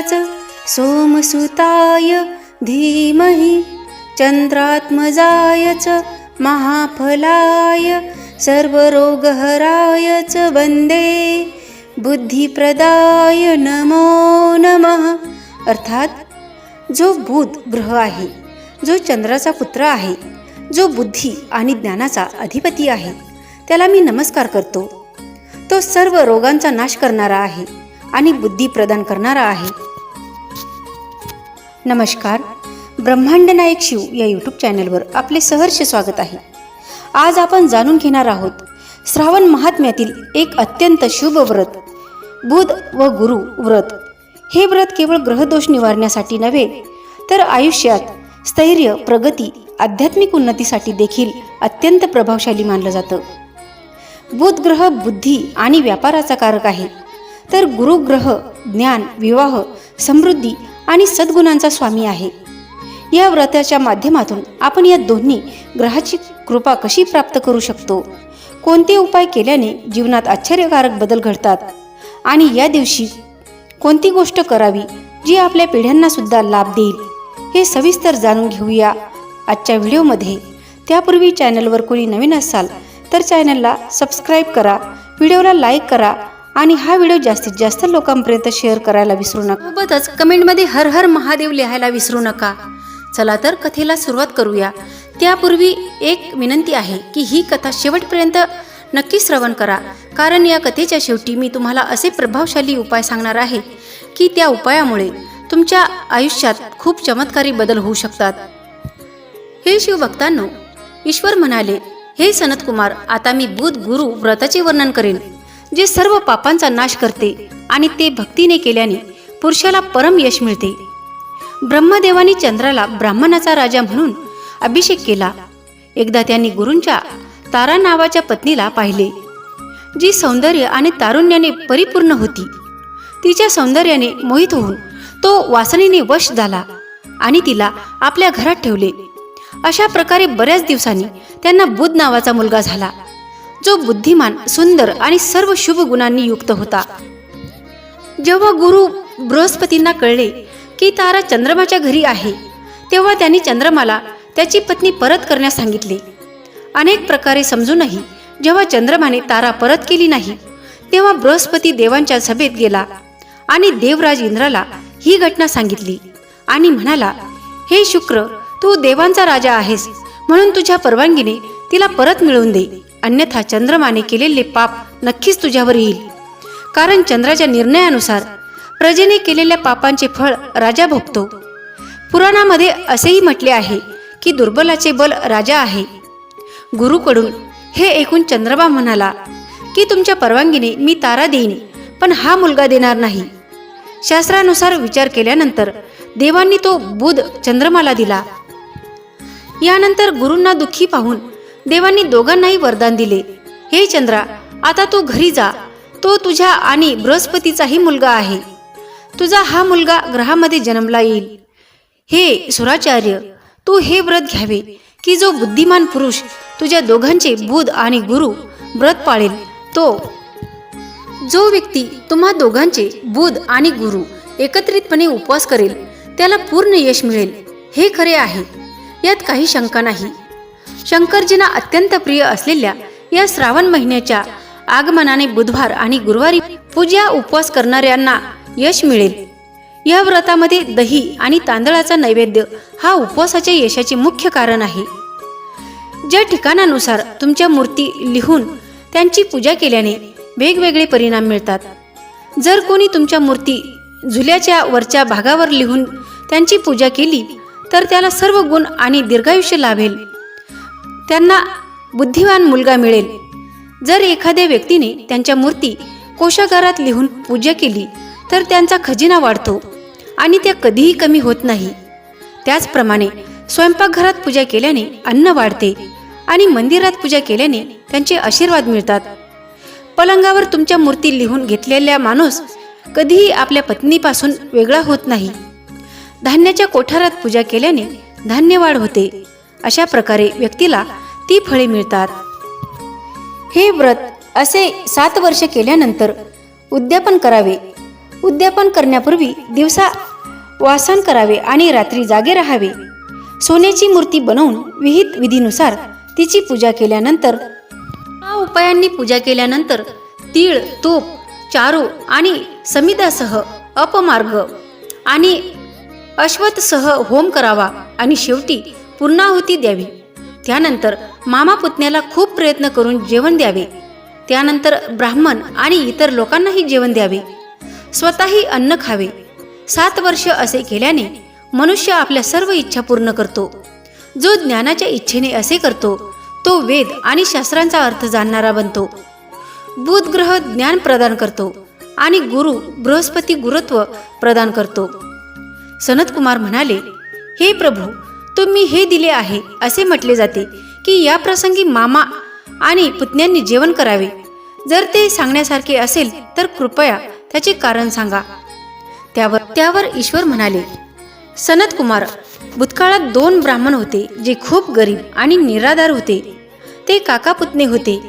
च सोमसुताय धीमहि चन्द्रात्मजाय च महाफलाय सर्वरोगहराय च वन्दे बुद्धिप्रदाय नमो नमः. अर्थात जो बुध ग्रह आहे जो चंद्राचा पुत्र आहे जो बुद्धी आणि ज्ञानाचा अधिपती आहे त्याला मी नमस्कार करतो. तो सर्व रोगांचा नाश करणारा आहे. आणि बुद्धी प्रदान करणारा आहे. नमस्कार. ब्रह्मांड नायक शिव या यूट्यूब चॅनलवर आपले सहर्ष स्वागत आहे. आज आपण जाणून घेणार आहोत श्रावण महात्म्यातील एक अत्यंत शुभ व्रत बुध व गुरु व्रत. हे व्रत केवळ ग्रहदोष निवारण्यासाठी नव्हे तर आयुष्यात स्थैर्य प्रगती आध्यात्मिक उन्नतीसाठी देखील अत्यंत प्रभावशाली मानलं जातं. बुध ग्रह बुद्धी आणि व्यापाराचा कारक आहे. तर गुरुग्रह ज्ञान विवाह समृद्धी आणि सद्गुणांचा स्वामी आहे. या व्रताच्या माध्यमातून आपण या दोन्ही ग्रहाची कृपा कशी प्राप्त करू शकतो? कोणते उपाय केल्याने जीवनात आश्चर्यकारक बदल घडतात? आणि या दिवशी कोणती गोष्ट करावी जी आपल्या पिढ्यांना सुद्धा लाभ देईल हे सविस्तर जाणून घेऊया आजच्या व्हिडिओमध्ये. त्यापूर्वी चॅनलवर कोणी नवीन असाल तर चॅनलला सबस्क्राईब करा व्हिडिओला लाईक करा आणि हा व्हिडिओ जास्तीत जास्त लोकांपर्यंत शेअर करायला विसरू नका. सोबतच कमेंटमध्ये हर हर महादेव लिहायला विसरू नका. चला तर कथेला सुरुवात करूया. त्यापूर्वी एक विनंती आहे की ही कथा शेवटपर्यंत नक्की श्रवण करा. कारण या कथेच्या शेवटी मी तुम्हाला असे प्रभावशाली उपाय सांगणार आहे की त्या उपायामुळे तुमच्या आयुष्यात खूप चमत्कारी बदल होऊ शकतात. हे शिवभक्तांनो ईश्वर म्हणाले हे सनत कुमार आता मी बुध गुरु व्रताचे वर्णन करेन. जे सर्व पापांचा नाश करते आणि ते भक्तीने केल्याने पुरुषाला परम यश मिळते. ब्रह्मदेवानी चंद्राला ब्राह्मणाचा राजा म्हणून अभिषेक केला. एकदा त्यांनी गुरूंच्या तारा नावाच्या पत्नीला पाहिले. जी सौंदर्य आणि तारुण्याने परिपूर्ण होती. तिच्या सौंदर्याने मोहित होऊन तो वासनेने वश झाला आणि तिला आपल्या घरात ठेवले. अशा प्रकारे बऱ्याच दिवसांनी त्यांना बुध नावाचा मुलगा झाला. जो बुद्धिमान सुंदर आणि सर्व शुभ गुणांनी युक्त होता. जेव्हा गुरु बृहस्पतींना कळले की तारा चंद्रमाच्या घरी आहे तेव्हा त्यांनी चंद्रमाला त्याची पत्नी परत करण्यास सांगितले. अनेक प्रकारे समजूनही जेव्हा चंद्रमाने तारा परत केली नाही तेव्हा बृहस्पती देवांच्या सभेत गेला आणि देवराज इंद्राला ही घटना सांगितली आणि म्हणाला हे शुक्र तू देवांचा राजा आहेस म्हणून तुझ्या परवानगीने तिला परत मिळवून दे. अन्यथा चंद्रमाने केलेले पाप नक्कीच तुझ्यावर येईल. कारण चंद्राच्या निर्णयानुसार प्रजेने केलेल्या पापांचे फळ राजा भोगतो. पुराणामध्ये असेही म्हटले आहे की दुर्बलाचे बल राजा आहे. गुरुकडून हे ऐकून चंद्रमा म्हणाला की तुमच्या परवानगीने मी तारा देईन पण हा मुलगा देणार नाही. शास्त्रानुसार विचार केल्यानंतर देवांनी तो बुध चंद्रमाला दिला. यानंतर गुरूंना दुःखी पाहून देवांनी दोघांनाही वरदान दिले. हे चंद्रा आता तू घरी जा. तो तुझ्या आणि बृहस्पतीचाही मुलगा आहे. तुझा हा मुलगा ग्रहामध्ये जन्मला येईल. हे सुराचार्य तू हे व्रत घ्यावे की जो बुद्धिमान पुरुष तुझ्या दोघांचे बुध आणि गुरु व्रत पाळेल तो जो व्यक्ती तुम्हा दोघांचे बुध आणि गुरु एकत्रितपणे उपवास करेल त्याला पूर्ण यश मिळेल. हे खरे आहे. यात काही शंका नाही. शंकरजींना अत्यंत प्रिय असलेल्या या श्रावण महिन्याच्या आगमनाने बुधवार आणि गुरुवारी पूजा उपवास करणाऱ्यांना यश मिळेल. या व्रतामध्ये दही आणि तांदळाचा नैवेद्य हा उपवासाच्या यशाचे मुख्य कारण आहे. ज्या ठिकाणानुसार तुमच्या मूर्ती लिहून त्यांची पूजा केल्याने वेगवेगळे परिणाम मिळतात. जर कोणी तुमच्या मूर्ती झुल्याच्या वरच्या भागावर लिहून त्यांची पूजा केली तर त्याला सर्व गुण आणि दीर्घायुष्य लाभेल. त्यांना बुद्धिवान मुलगा मिळेल. जर एखाद्या व्यक्तीने त्यांच्या मूर्ती कोशागारात लिहून पूजा केली तर त्यांचा खजिना वाढतो आणि त्या कधीही कमी होत नाही. त्याचप्रमाणे स्वयंपाकघरात पूजा केल्याने अन्न वाढते आणि मंदिरात पूजा केल्याने त्यांचे आशीर्वाद मिळतात. पलंगावर तुमच्या मूर्ती लिहून घेतलेल्या माणूस कधीही आपल्या पत्नीपासून वेगळा होत नाही. धान्याच्या कोठारात पूजा केल्याने धान्य वाढ होते. अशा प्रकारे व्यक्तीला ती फळे मिळतात. हे व्रत असे सात वर्ष केल्यानंतर उद्यापन करावे. उद्यापन करण्यापूर्वी दिवसा वासन करावे आणि रात्री जागे राहावे. सोन्याची मूर्ती बनवून विहित विधीनुसार तिची पूजा केल्यानंतर हा उपायांनी पूजा केल्यानंतर तीळ तूप चारू आणि समिदासह अपमार्ग आणि अश्वतसह होम करावा. आणि शेवटी पूर्णाहुती द्यावी. त्यानंतर मामा पुतण्याला खूप प्रयत्न करून जेवण द्यावे. त्यानंतर ब्राह्मण आणि इतर लोकांनाही जेवण द्यावे. स्वतःही अन्न खावे. सात वर्ष असे केल्याने मनुष्य आपल्या सर्व इच्छा पूर्ण करतो. जो ज्ञानाच्या इच्छेने असे करतो तो वेद आणि शास्त्रांचा अर्थ जाणणारा बनतो. बुधग्रह ज्ञान प्रदान करतो आणि गुरु बृहस्पती गुरुत्व प्रदान करतो. सनत कुमार म्हणाले हे प्रभू तुम्ही हे दिले आहे असे म्हटले जाते की या प्रसंगी मामा आणि पुतण्यांनी जेवण करावे. जर ते सांगण्यासारखे असेल तर कृपया त्याचे कारण सांगा. त्यावर त्यावर ईश्वर म्हणाले सनत कुमार भूतकाळात दोन ब्राह्मण होते जे खूप गरीब आणि निराधार होते. ते काका पुतणे होते.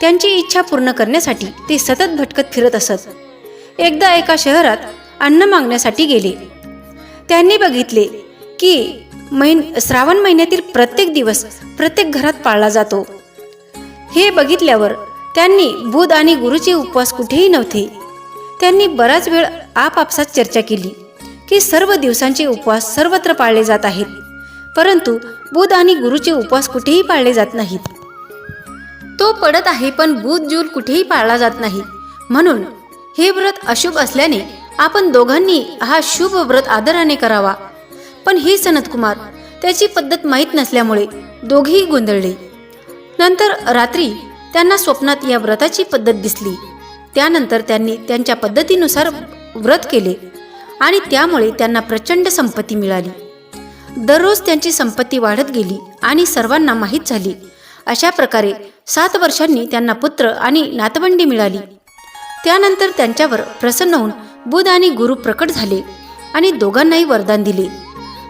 त्यांची इच्छा पूर्ण करण्यासाठी ते सतत भटकत फिरत असत. एकदा एका शहरात अन्न मागण्यासाठी गेले. त्यांनी बघितले की महिन श्रावण महिन्यातील प्रत्येक दिवस प्रत्येक घरात पाळला जातो. हे बघितल्यावर त्यांनी बुध आणि गुरुचे उपवास कुठेही नव्हते. त्यांनी बराच वेळ आपापसात चर्चा केली की सर्व दिवसांचे उपवास सर्वत्र पाळले जात आहेत परंतु बुध आणि गुरुचे उपवास कुठेही पाळले जात नाहीत. तो पडत आहे पण बुध जूल कुठेही पाळला जात नाही. म्हणून हे व्रत अशुभ असल्याने आपण दोघांनी हा शुभ व्रत आदराने करावा पण हे सनत कुमार त्याची पद्धत माहीत नसल्यामुळे दोघेही गोंधळले. नंतर रात्री त्यांना स्वप्नात या व्रताची पद्धत दिसली. त्यानंतर त्यांनी त्यांच्या पद्धतीनुसार व्रत केले आणि त्यामुळे त्यांना प्रचंड संपत्ती मिळाली. दररोज त्यांची संपत्ती वाढत गेली आणि सर्वांना माहीत झाली. अशा प्रकारे सात वर्षांनी त्यांना पुत्र आणि नातवंडी मिळाली. त्यानंतर त्यांच्यावर प्रसन्न होऊन बुध आणि गुरु प्रकट झाले आणि दोघांनाही वरदान दिले.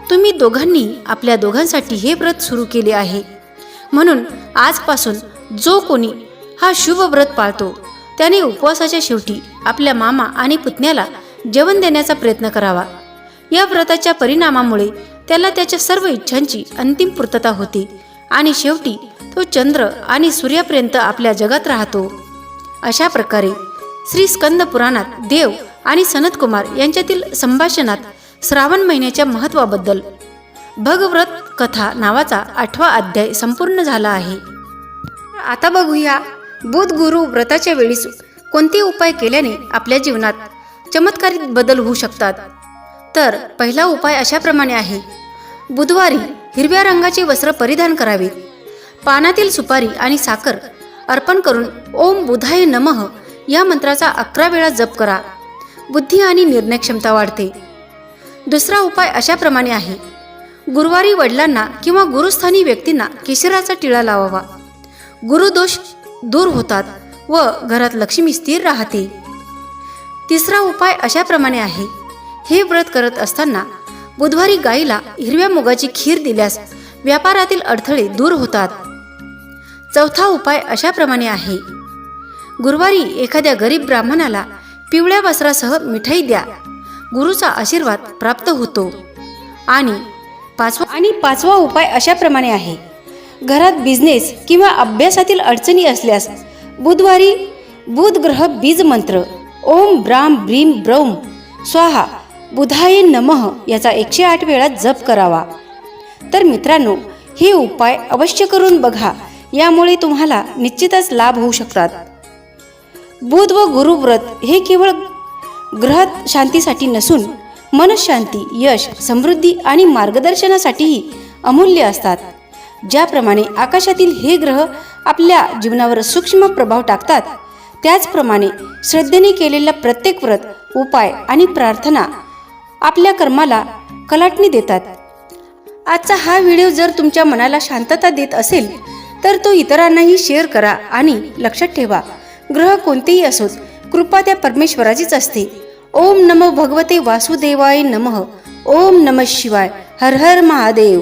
तुम्ही दोघांनी आपल्या दोघांसाठी हे व्रत सुरू केले आहे. म्हणून आजपासून जो कोणी हा शुभ व्रत पाळतो त्याने उपवासाच्या शेवटी आपल्या मामा आणि पुतण्याला जेवण देण्याचा प्रयत्न करावा. या व्रताच्या परिणामामुळे त्याला त्याच्या सर्व इच्छांची अंतिम पूर्तता होते आणि शेवटी तो चंद्र आणि सूर्यापर्यंत आपल्या जगात राहतो. अशा प्रकारे श्री स्कंद पुराणात देव आणि सनत कुमार यांच्यातील संभाषणात श्रावण महिन्याच्या महत्वाबद्दल. भगव्रत कथा नावाचा आठवा अध्याय संपूर्ण झाला आहे. आता बघूया बुध गुरु व्रताच्या वेळीस कोणते उपाय केल्याने आपल्या जीवनात चमत्कारित बदल होऊ शकतात? तर पहिला उपाय अशाप्रमाणे आहे. बुधवारी हिरव्या रंगाचे वस्त्र परिधान करावे. पानातील सुपारी आणि साखर अर्पण करून ओम बुधाय नमः या मंत्राचा अकरा वेळा जप करा. बुद्धी आणि निर्णय क्षमता वाढते. दुसरा उपाय अशाप्रमाणे आहे. गुरुवारी वडिलांना किंवा गुरुस्थानी व्यक्तींना केशराचा टिळा लावावा. गुरुदोष दूर होतात व घरात लक्ष्मी स्थिर राहते. तिसरा उपाय अशाप्रमाणे आहे. हे व्रत करत असताना बुधवारी गाईला हिरव्या मुगाची खीर दिल्यास व्यापारातील अडथळे दूर होतात. चौथा उपाय अशाप्रमाणे आहे. गुरुवारी एखाद्या गरीब ब्राह्मणाला पिवळ्या वस्त्रासह मिठाई द्या. गुरुचा आशीर्वाद प्राप्त होतो. आणि पाचवा आणि पाचवा उपाय अशाप्रमाणे आहे. घरात बिझनेस किंवा अभ्यासातील अडचणी असल्यास बुधवारी बुध ग्रह बीज मंत्र ओम ब्राम ब्रीम ब्रौम स्वाहा बुधाय नमः याचा एकशे आठ वेळा जप करावा. तर मित्रांनो हे उपाय अवश्य करून बघा. यामुळे तुम्हाला निश्चितच लाभ होऊ शकतात. बुध व गुरुव्रत हे केवळ ग्रह शांतीसाठी नसून मनशांती यश समृद्धी आणि मार्गदर्शनासाठीही अमूल्य असतात. ज्याप्रमाणे आकाशातील हे ग्रह आपल्या जीवनावर सूक्ष्म प्रभाव टाकतात त्याचप्रमाणे श्रद्धेने केलेला प्रत्येक व्रत उपाय आणि प्रार्थना आपल्या कर्माला कलाटणी देतात. आजचा हा व्हिडिओ जर तुमच्या मनाला शांतता देत असेल तर तो इतरांनाही शेअर करा आणि लक्षात ठेवा. ग्रह कोणतेही असोत कृपा त्या परमेश्वराचीच असते. ओम नमो भगवते वासुदेवाय नमः. ओम नमः शिवाय. हर हर महादेव.